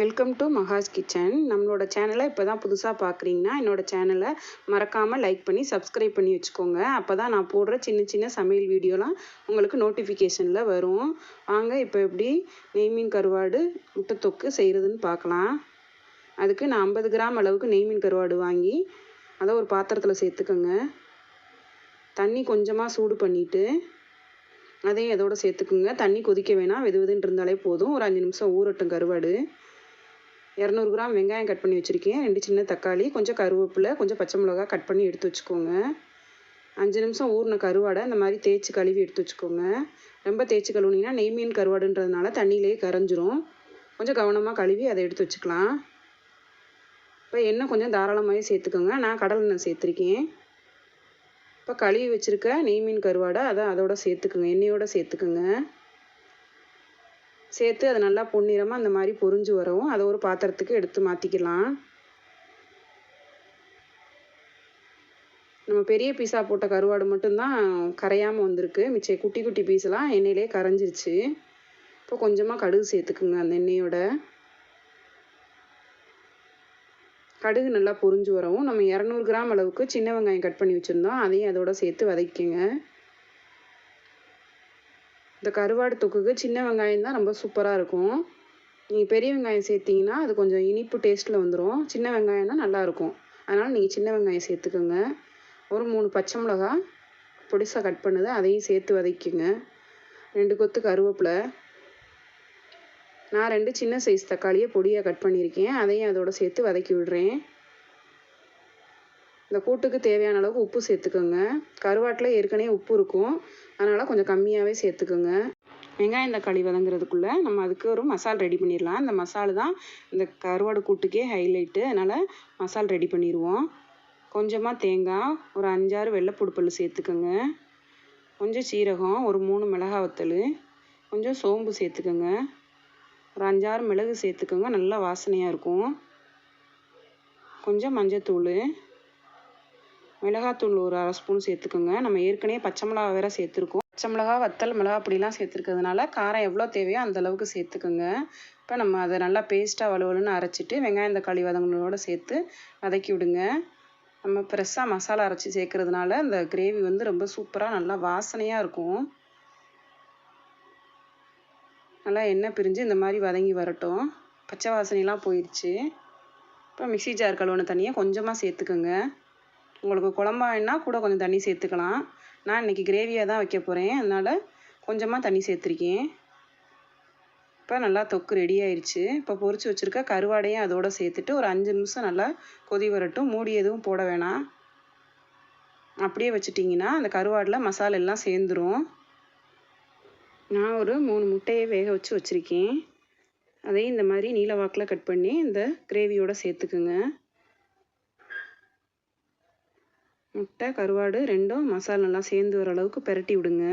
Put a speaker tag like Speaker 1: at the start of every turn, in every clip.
Speaker 1: Welcome to மகாஸ் kitchen நம்மளோட சேனலை இப்போ தான் புதுசாக பார்க்குறீங்கன்னா என்னோட சேனலை மறக்காமல் லைக் பண்ணி சப்ஸ்கிரைப் பண்ணி வச்சுக்கோங்க. அப்போ தான் நான் போடுற சின்ன சின்ன சமையல் வீடியோலாம் உங்களுக்கு நோட்டிஃபிகேஷனில் வரும். வாங்க இப்போ எப்படி நெய் மீன் கருவாடு முட்டை தொக்கு செய்கிறதுன்னு பார்க்கலாம் அதுக்கு நான் ஐம்பது கிராம் அளவுக்கு நெய் மீன் கருவாடு வாங்கி அதை ஒரு பாத்திரத்தில் சேர்த்துக்கோங்க. தண்ணி கொஞ்சமாக சூடு பண்ணிவிட்டு அதையும் இதோட சேர்த்துக்குங்க. தண்ணி கொதிக்க வேணாம். வெது வெதுன்னு இருந்தாலே போதும். ஒரு அஞ்சு நிமிஷம் ஊறட்டும் கருவாடு. இரநூறு கிராம் வெங்காயம் கட் பண்ணி வச்சுருக்கேன். ரெண்டு சின்ன தக்காளி கொஞ்சம் கருவேப்பிலை கொஞ்சம் பச்சை மிளகா கட் பண்ணி எடுத்து வச்சுக்கோங்க. அஞ்சு நிமிஷம் ஊறின கருவாடை இந்த மாதிரி தேய்ச்சி கழுவி எடுத்து வச்சுக்கோங்க. ரொம்ப தேய்ச்சி கழுவுனீங்கன்னா நெய் மீன் கருவாடுன்றதுனால தண்ணியிலே கரைஞ்சிரும். கொஞ்சம் கவனமாக கழுவி அதை எடுத்து வச்சுக்கலாம். இப்போ எண்ணெய் கொஞ்சம் தாராளமாகவே சேர்த்துக்கோங்க. நான் கடல் எண்ணெய் சேர்த்துருக்கேன். இப்போ கழுவி வச்சுருக்க நெய் மீன் கருவாடை அதை அதோட சேர்த்துக்குங்க. எண்ணெயோடு சேர்த்துக்குங்க. சேர்த்து அது நல்லா பொன்னிறமாக அந்த மாதிரி பொரிஞ்சு வரவும் அதை ஒரு பாத்திரத்துக்கு எடுத்து மாற்றிக்கலாம் நம்ம பெரிய பீஸாக போட்ட கருவாடு மட்டும்தான் கரையாமல் வந்திருக்கு. மிச்ச குட்டி குட்டி பீஸெல்லாம் எண்ணெயிலே கரைஞ்சிருச்சு. இப்போ கொஞ்சமாக கடுகு சேர்த்துக்குங்க அந்த எண்ணெயோட. கடுகு நல்லா பொரிஞ்சு வரவும் நம்ம இரநூறு கிராம் அளவுக்கு சின்ன வெங்காயம் கட் பண்ணி வச்சுருந்தோம். அதையும் அதோட சேர்த்து வதக்கிங்க இந்த கருவாடு தொக்குக்கு சின்ன வெங்காயம் தான் ரொம்ப சூப்பராக இருக்கும். நீங்கள் பெரிய வெங்காயம் சேர்த்திங்கன்னா அது கொஞ்சம் இனிப்பு டேஸ்ட்டில் வந்துடும் சின்ன வெங்காயம்னா நல்லாயிருக்கும் அதனால் நீங்கள் சின்ன வெங்காயம் சேர்த்துக்கோங்க. ஒரு மூணு பச்சை மிளகா பொடிசாக கட் பண்ணுது. அதையும் சேர்த்து வதக்கிங்க ரெண்டு கொத்து கருவேப்பிலை. நான் ரெண்டு சின்ன சைஸ் தக்காளியை பொடியாக கட் பண்ணியிருக்கேன். அதையும் அதோட சேர்த்து வதக்கி விடுறேன். இந்த கூட்டுக்கு தேவையான அளவுக்கு உப்பு சேர்த்துக்கோங்க. கருவாட்டில் ஏற்கனவே உப்பு இருக்கும். அதனால் கொஞ்சம் கம்மியாகவே சேர்த்துக்கோங்க. வெங்காயம் தக்காளி வதங்குறதுக்குள்ளே நம்ம அதுக்கு ஒரு மசால் ரெடி பண்ணிடலாம். இந்த மசாலு தான் இந்த கருவாடு கூட்டுக்கே ஹைலைட்டு அதனால் மசால் ரெடி பண்ணிடுவோம். கொஞ்சமாக தேங்காய் ஒரு அஞ்சாறு வெள்ளைப்புடுப்பல் சேர்த்துக்கோங்க. கொஞ்சம் சீரகம் ஒரு மூணு மிளகா வத்தல். கொஞ்சம் சோம்பு சேர்த்துக்கோங்க. ஒரு அஞ்சாறு மிளகு சேர்த்துக்கோங்க. நல்லா வாசனையாக இருக்கும். கொஞ்சம் மஞ்சத்தூள். மிளகாத்தூள் ஒரு அரை ஸ்பூன் சேர்த்துக்கோங்க. நம்ம ஏற்கனவே பச்சை மிளகா வேறு சேர்த்துருக்கோம். பச்சை மிளகா வத்தல் மிளகா அப்படிலாம் சேர்த்துருக்கிறதுனால காரம் எவ்வளோ தேவையோ அந்த அளவுக்கு சேர்த்துக்கோங்க. இப்போ நம்ம அதை நல்லா பேஸ்ட்டாக வலுவலுன்னு அரைச்சிட்டு வெங்காயம் தக்காளி வதங்களோடு சேர்த்து வதக்கி விடுங்க. நம்ம ஃப்ரெஷ்ஷாக மசாலா அரைச்சி சேர்க்கறதுனால அந்த கிரேவி வந்து ரொம்ப சூப்பராக நல்லா வாசனையாக இருக்கும். நல்லா எண்ணெய் பிரிஞ்சு இந்த மாதிரி வதங்கி வரட்டும். பச்சை வாசனைலாம் போயிடுச்சு இப்போ மிக்சி ஜார் கழுவுன தண்ணியை கொஞ்சமாக சேர்த்துக்கோங்க. உங்களுக்கு குழம்பா வேணால் கூட கொஞ்சம் தண்ணி சேர்த்துக்கலாம். நான் இன்றைக்கி கிரேவியாக தான் வைக்க போகிறேன் அதனால் கொஞ்சமாக தண்ணி சேர்த்துருக்கேன். இப்போ நல்லா தொக்கு ரெடி ஆயிடுச்சு இப்போ பொறிச்சு வச்சுருக்க கருவாடையும் அதோடு சேர்த்துட்டு ஒரு அஞ்சு நிமிஷம் நல்லா கொதி வரட்டும். மூடி எதுவும் போட வேணாம். அப்படியே வச்சுட்டிங்கன்னா அந்த கருவாடில் மசாலா எல்லாம் சேர்ந்துடும் நான் ஒரு மூணு முட்டையை வேக வச்சு வச்சுருக்கேன். அதையும் இந்த மாதிரி நீல வாக்கில் கட் பண்ணி இந்த கிரேவியோடு சேர்த்துக்குங்க. முட்டை கருவாடு ரெண்டும் மசாலா நல்லா சேர்ந்து வர அளவுக்கு பெரட்டி விடுங்க.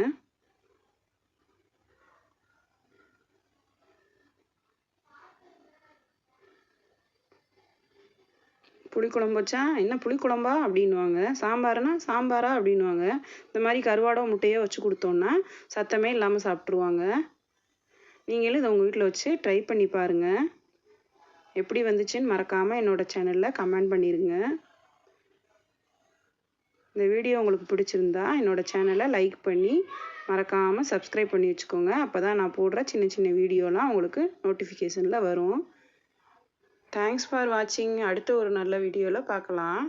Speaker 1: புளிக்குழம்பு வச்சா என்ன புளிக்குழம்பா அப்படின்வாங்க சாம்பார்னா சாம்பாரா அப்படின்வாங்க இந்த மாதிரி கருவாடோ முட்டையோ வச்சு கொடுத்தோன்னா சத்தமே இல்லாமல் சாப்பிட்ருவாங்க நீங்களும் இதை உங்கள் வீட்டில் வச்சு ட்ரை பண்ணி பாருங்கள் எப்படி வந்துச்சுன்னு மறக்காமல் என்னோடய சேனலில் கமெண்ட் பண்ணிடுங்க இந்த வீடியோ உங்களுக்கு பிடிச்சிருந்தா என்னோடய சேனலை லைக் பண்ணி மறக்காமல் சப்ஸ்கிரைப் பண்ணி வச்சுக்கோங்க. அப்போ தான் நான் போடுற சின்ன சின்ன வீடியோலாம் உங்களுக்கு நோட்டிஃபிகேஷனில் வரும். தேங்க்ஸ் ஃபார் வாட்சிங் அடுத்த ஒரு நல்ல வீடியோவில் பார்க்கலாம்.